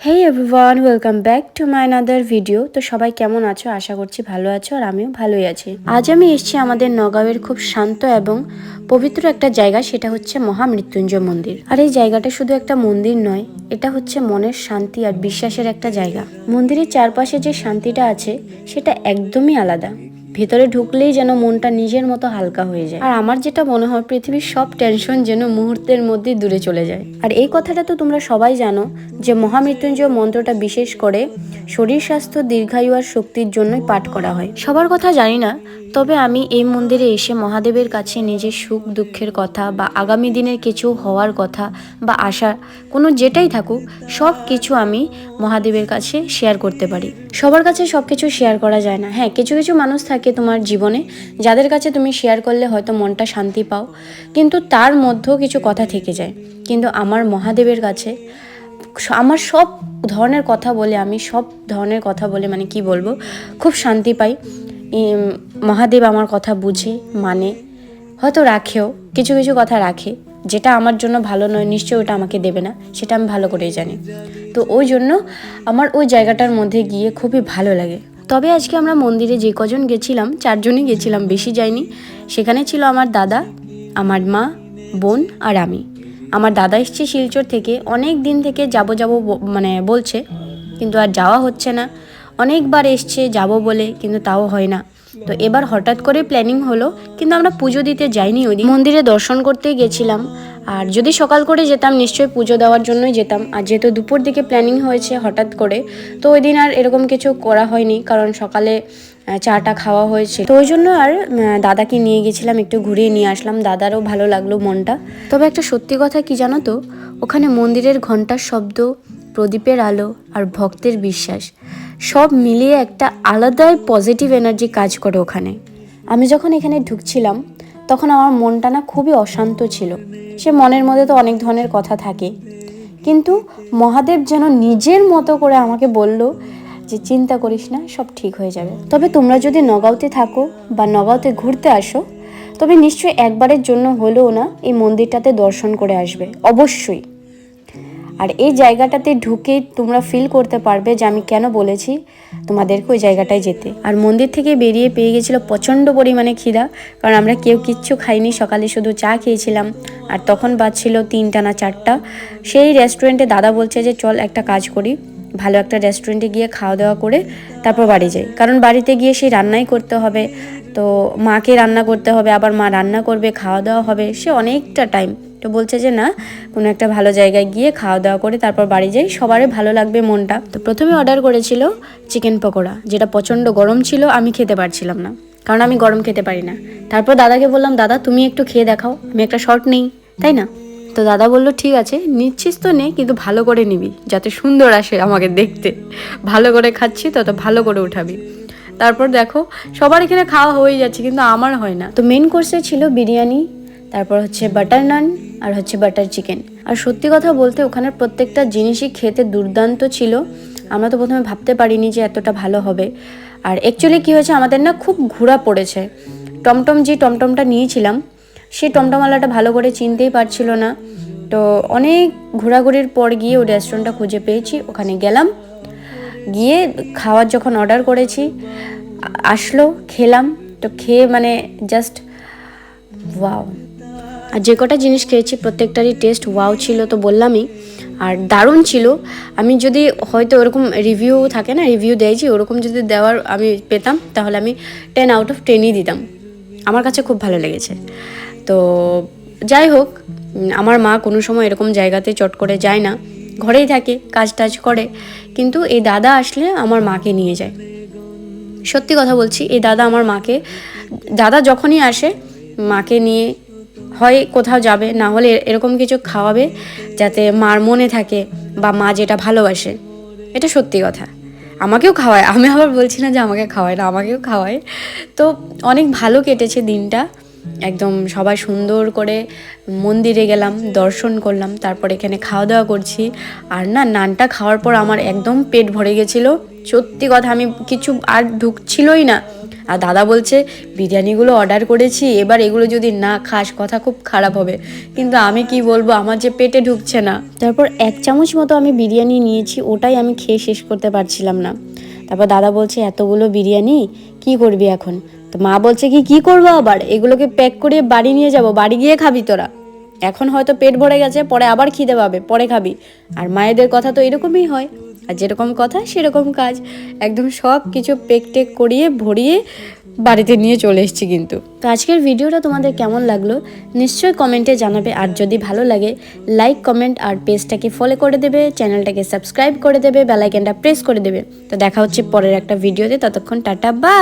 Hey everyone welcome back to my another video তো সবাই কেমন আছো? আশা করছি ভালো আছো আর আমিও ভালোই আছি। আজ আমি এসেছি আমাদের নগাঁওয়ের খুব শান্ত এবং পবিত্র একটা জায়গা, সেটা হচ্ছে মহামৃত্যুঞ্জয় মন্দির। আর এই জায়গাটা শুধু একটা মন্দির নয়, এটা হচ্ছে মনের শান্তি আর বিশ্বাসের একটা জায়গা। মন্দিরের চারপাশে যে শান্তিটা আছে, সেটা একদমই আলাদা। ভেতরে ঢুকলেই যেন মনটা নিজের মতো হালকা হয়ে যায়। আর আমার যেটা মনে হয়, পৃথিবীর সব টেনশন যেন মুহূর্তের মধ্যে দূরে চলে যায়। আর এই কথাটা তো তোমরা সবাই জানো যে মহামৃত্যুঞ্জয় মন্ত্রটা বিশেষ করে শরীর স্বাস্থ্য দীর্ঘায়ু আর শক্তির জন্যই পাঠ করা হয়। সবার কথা জানি না, তবে আমি এই মন্দিরে এসে মহাদেবের কাছে নিজের সুখ দুঃখের কথা বা আগামী দিনের কিছু হওয়ার কথা বা আশা, কোনো যেটাই থাকুক, সব কিছু আমি মহাদেবের কাছে শেয়ার করতে পারি। সবার কাছে সব কিছু শেয়ার করা যায় না। হ্যাঁ কিছু কিছু মানুষ থাকে তোমার জীবনে, যাদের কাছে তুমি শেয়ার করলে হয়তো মনটা শান্তি পাও, কিন্তু তার মধ্যেও কিছু কথা থেকে যায়। কিন্তু আমার মহাদেবের কাছে আমার সব ধরনের কথা বলে, আমি সব ধরনের কথা বলে মানে কি বলব, খুব শান্তি পাই। মহাদেব আমার কথা বুঝে মানে হয়তো রাখেও, কিছু কিছু কথা রাখে, যেটা আমার জন্য ভালো নয়, নিশ্চয়ই ওটা আমাকে দেবে না, সেটা আমি ভালো করেই জানি। তো ওই জন্য আমার ওই জায়গাটার মধ্যে গিয়ে খুবই ভালো লাগে। তবে আজকে আমরা মন্দিরে যে কজন গেছিলাম, চারজনই গেছিলাম, বেশি যাইনি। সেখানে ছিল আমার দাদা, আমার মা, বোন আর আমি। আমার দাদা এসছে শিলচর থেকে, অনেক দিন থেকে যাব যাব মানে বলছে, কিন্তু আর যাওয়া হচ্ছে না। অনেকবার এসছে, যাব বলে, কিন্তু তাও হয় না। তো এবার হঠাৎ করে প্ল্যানিং হলো, কিন্তু আমরা পুজো দিতে যাইনি ওই মন্দিরে দর্শন করতে গেছিলাম আর যদি সকাল করে যেতাম, নিশ্চয়ই পুজো দেওয়ার জন্যই যেতাম। আর যেহেতু দুপুর দিকে প্ল্যানিং হয়েছে হঠাৎ করে, তো ওই দিন আর এরকম কিছু করা হয়নি, কারণ সকালে চাটা খাওয়া হয়েছে। তো ওই জন্য আর দাদাকে নিয়ে গেছিলাম, একটু ঘুরিয়ে নিয়ে আসলাম। দাদারও ভালো লাগল মনটা। তবে একটা সত্যি কথা কি জানো তো? ওখানে মন্দিরের ঘণ্টার শব্দ, প্রদীপের আলো আর ভক্তের বিশ্বাস, সব মিলিয়ে একটা আলাদাই পজিটিভ এনার্জি কাজ করে ওখানে। আমি যখন এখানে ঢুকছিলাম তখন আমার মনটা না খুবই অশান্ত ছিল। সে মনের মধ্যে তো অনেক ধরনের কথা থাকে। কিন্তু মহাদেব যেন নিজের মতো করে আমাকে বলল যে, চিন্তা করিস না, সব ঠিক হয়ে যাবে। তবে তোমরা যদি নগাঁওতে থাকো বা নগাঁওতে ঘুরতে আসো, তবে নিশ্চয়ই একবারের জন্য হলেও না এই মন্দিরটাতে দর্শন করে আসবে। অবশ্যই। আর এই জায়গাটাতে ঢুকে তোমরা ফিল করতে পারবে যে আমি কেন বলেছি তোমাদেরকে ওই জায়গাটায় যেতে। আর মন্দির থেকে বেরিয়ে পেয়ে গেছিল প্রচণ্ড পরিমাণে খিদা, কারণ আমরা কেউ কিচ্ছু খাইনি, সকালে শুধু চা খেয়েছিলাম। আর তখন বাজছিল তিনটা না চারটা। সেই রেস্টুরেন্টে দাদা বলছে যে, চল একটা কাজ করি। ভালো একটা রেস্টুরেন্টে গিয়ে খাওয়া দাওয়া করে তারপর বাড়ি যাই। কারণ বাড়িতে গিয়ে সেই রান্নাই করতে হবে। তো মাকে রান্না করতে হবে, আবার মা রান্না করবে, খাওয়া দাওয়া হবে, সে অনেকটা টাইম তো বলছে যে, না, কোনো একটা ভালো জায়গায় গিয়ে খাওয়া দাওয়া করে তারপর বাড়ি যাই, সবারই ভালো লাগবে মনটা। তো প্রথমে অর্ডার করেছিল চিকেন পকোড়া, যেটা প্রচণ্ড গরম ছিল, আমি খেতে পারছিলাম না, কারণ আমি গরম খেতে পারি না। তারপর দাদাকে বললাম, দাদা, তুমি একটু খেয়ে দেখাও, আমি একটা শর্ট নেই। তাই না? তো দাদা বলল, ঠিক আছে, নিচ্ছিস তো নে, কিন্তু ভালো করে নিবি, যাতে সুন্দর আসে আমাকে দেখতে। ভালো করে খাচ্ছি তত ভালো করে উঠাবি। তারপর দেখো, সবার এখানে খাওয়া হয়ে যাচ্ছে, কিন্তু আমার হয় না। তো মেন কোর্সে ছিল বিরিয়ানি তারপর হচ্ছে বাটার নান আর হচ্ছে বাটার চিকেন আর সত্যি কথা বলতে ওখানের প্রত্যেকটা জিনিসই খেতে দুর্দান্ত ছিল। আমরা তো প্রথমে ভাবতে পারিনি যে এতটা ভালো হবে। আর অ্যাকচুয়ালি কী হয়েছে, আমাদের না খুব ঘোরা পড়েছে। টমটম যে টমটমটা নিয়েছিলাম সেই টমটমওয়ালাটা ভালো করে চিনতেই পারছিল না। তো অনেক ঘোরাঘুরির পর গিয়ে ওই রেস্টুরেন্টটা খুঁজে পেয়েছি, ওখানে গেলাম। গিয়ে খাওয়ার যখন অর্ডার করেছি আসলো, খেলাম। তো খেয়ে মানে জাস্ট ওয়াও আর যে কটা জিনিস খেয়েছি, প্রত্যেকটারই টেস্ট ওয়াও ছিল তো বললামই। আর দারুণ ছিল। আমি যদি হয়তো ওরকম রিভিউ থাকে না রিভিউ দেয়ছি ওরকম যদি দেওয়ার আমি পেতাম, তাহলে আমি টেন আউট অফ টেনই দিতাম। আমার কাছে খুব ভালো লেগেছে। তো যাই হোক আমার মা কোনো সময় এরকম জায়গাতে চট করে যায় না। ঘরেই থাকে, কাজ টাজ করে। কিন্তু এই দাদা আসলে আমার মাকে নিয়ে যায়। সত্যি কথা বলছি, এই দাদা আমার মাকে, দাদা যখনই আসে, মাকে নিয়ে হয় কোথাও যাবে, না হলে এরকম কিছু খাওয়াবে যাতে মার মনে থাকে বা মা যেটা ভালোবাসে। এটা সত্যি কথা। আমাকেও খাওয়ায়। আমি আবার বলছি না যে আমাকে খাওয়ায় না, আমাকেও খাওয়ায়। তো অনেক ভালো কেটেছে দিনটা। একদম সবাই সুন্দর করে মন্দিরে গেলাম, দর্শন করলাম, তারপর এখানে খাওয়া দাওয়া করছি। আর না, নানটা খাওয়ার পর আমার একদম পেট ভরে গেছিল। সত্যি কথা, আমি কিছু আর ঢুকছিলই না। আর দাদা বলছে, বিরিয়ানিগুলো অর্ডার করেছি, এবার এগুলো যদি না খাস, কথা খুব খারাপ হবে। কিন্তু আমি কি বলব, আমার যে পেটে ঢুকছে না। তারপর এক চামচ মতো আমি বিরিয়ানি নিয়েছি, ওটাই আমি খেয়ে শেষ করতে পারছিলাম না। তারপর দাদা বলছে, এতগুলো বিরিয়ানি, কি করবি এখন? তো মা বলছে কি কি করব আবার? এগুলোকে প্যাক করে বাড়ি নিয়ে যাব, বাড়ি গিয়ে খাবি তোরা। এখন হয়তো পেট ভরে গেছে, পরে আবার খিদে পাবে, পরে খাবি। আর মায়েদের কথা তো এরকমই হয়। আর যেরকম কথা, সেরকম কাজ। একদম সব কিছু পেক টেক করিয়ে, ভরিয়ে বাড়িতে নিয়ে চলে এসেছি কিন্তু। তো আজকের ভিডিওটা তোমাদের কেমন লাগল? নিশ্চয়ই কমেন্টে জানাবে। আর যদি ভালো লাগে লাইক কমেন্ট আর পেজটাকে ফলো করে দেবে, চ্যানেলটাকে সাবস্ক্রাইব করে দেবে বেলাইকেনটা প্রেস করে দেবে। তো দেখা হচ্ছে পরের একটা ভিডিওতে। ততক্ষণ টাটা বা